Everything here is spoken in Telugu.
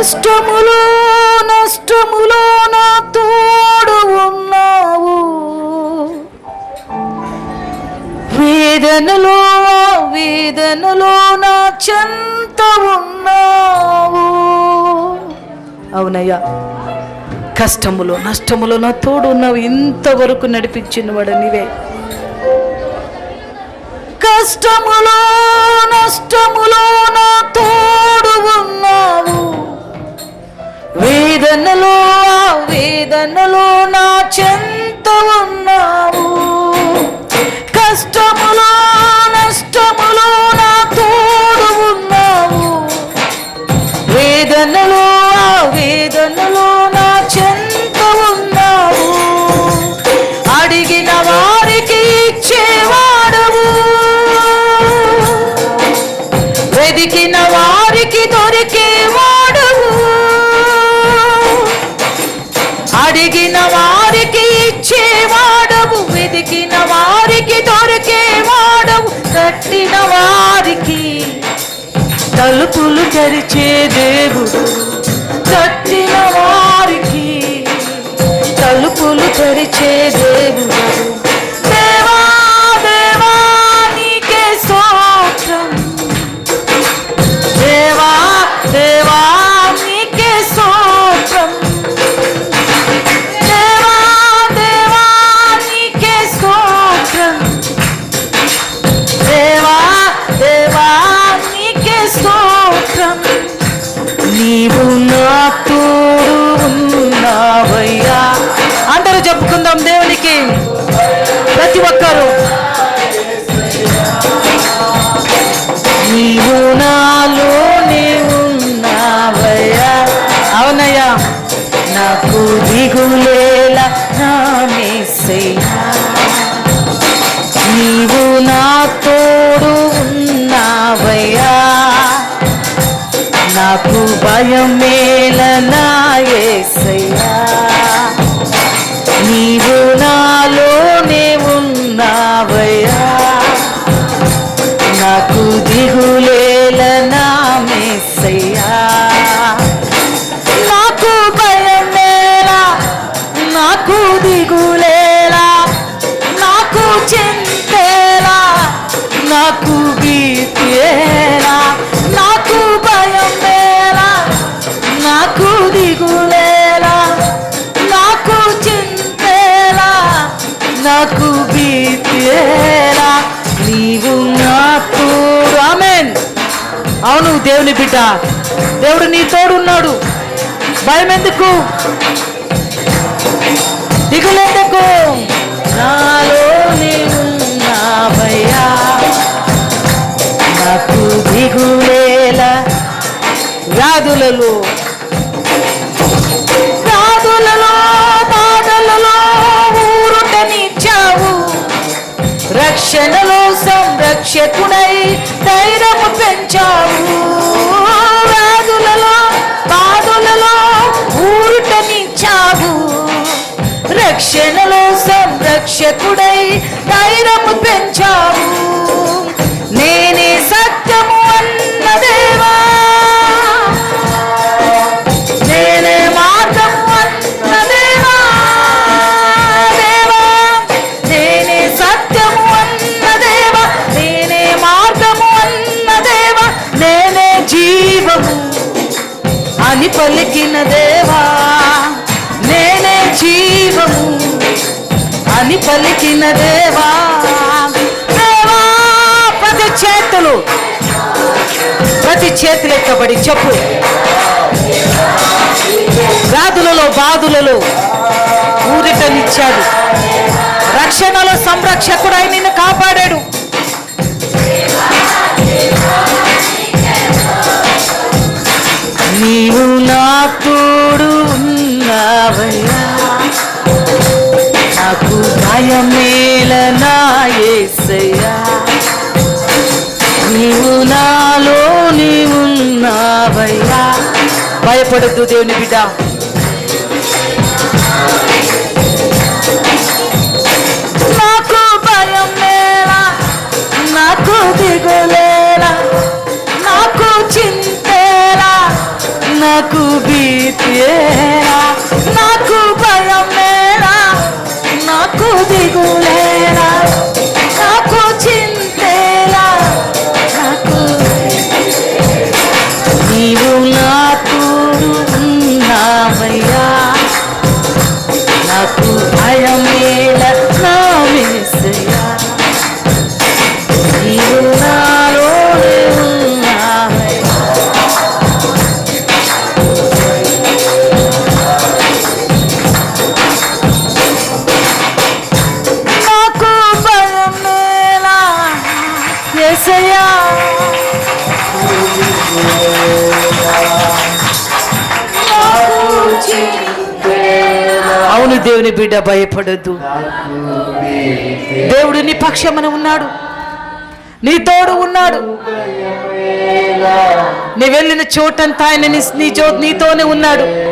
కష్టములో నష్టములో నా తోడు ఉన్నావు. వేదనలో వేదనలో నా చెంత ఉన్నావు. అవునయ్యా కష్టములో నష్టములో నా తోడు ఉన్నావు. ఇంతవరకు నడిపించిన వాడు నీవే. కష్టములో నష్టములో నా తోడు కట్టిన వారికి తలుపులు తెరిచే దేవుడు కట్టిన వారికి తలుపులు తెరిచే దేవుడు. నీవు నా తోడు ఉన్నావయ్యా. అందరూ చెప్పుకుందాం దేవునికి. ప్రతి ఒక్కరు. నీవు నాలోనే ఉన్నావయ్యా అవునయ్యా. నాకు దిగులు భయం మేల నా దేవుని బిడ్డ. దేవుడు నీ తోడున్నాడు. భయం ఎందుకు దిగులేందుకు? నాలో నీవున్నావయ్యా నాకు దిగులేల? వ్యాధులలో. వ్యాధులలో బాధలలో ఊరుటనిచ్చావు రక్షణలో రక్షకుడై ధైర్యము పెంచావు. వ్యాధులలో బాధులలో ఊరుటనిచ్చావు. రక్షణలో సంరక్షకుడై ధైర్యము పెంచావు. పలికిన దేవా నేనే జీవము అని పలికిన దేవా. దేవా ప్రతి చేతులు ప్రతి చేతులు ఎక్కబడి చెప్పు. వ్యాధులలో బాధులలో ఊరిటనిచ్చాడు రక్షణలో సంరక్షకుడై నిన్ను కాపాడాడు. నీవు నాకు భయమేల నీవు నాలో నీవున్నావయ్యా. భయపడద్దు దేవుని బిడ్డ. నాకు భయం లేలా నాకు దిగులేలా నాకు చింతేలా నాకు భీతియేరా నాకు దేవుని బిడ్డ భయపడద్దు. దేవుడు నీ పక్షమన ఉన్నాడు. నీ తోడు ఉన్నాడు. నీ వెళ్ళిన చోటంతా ఆయన నీ- నీ నీతోనే ఉన్నాడు.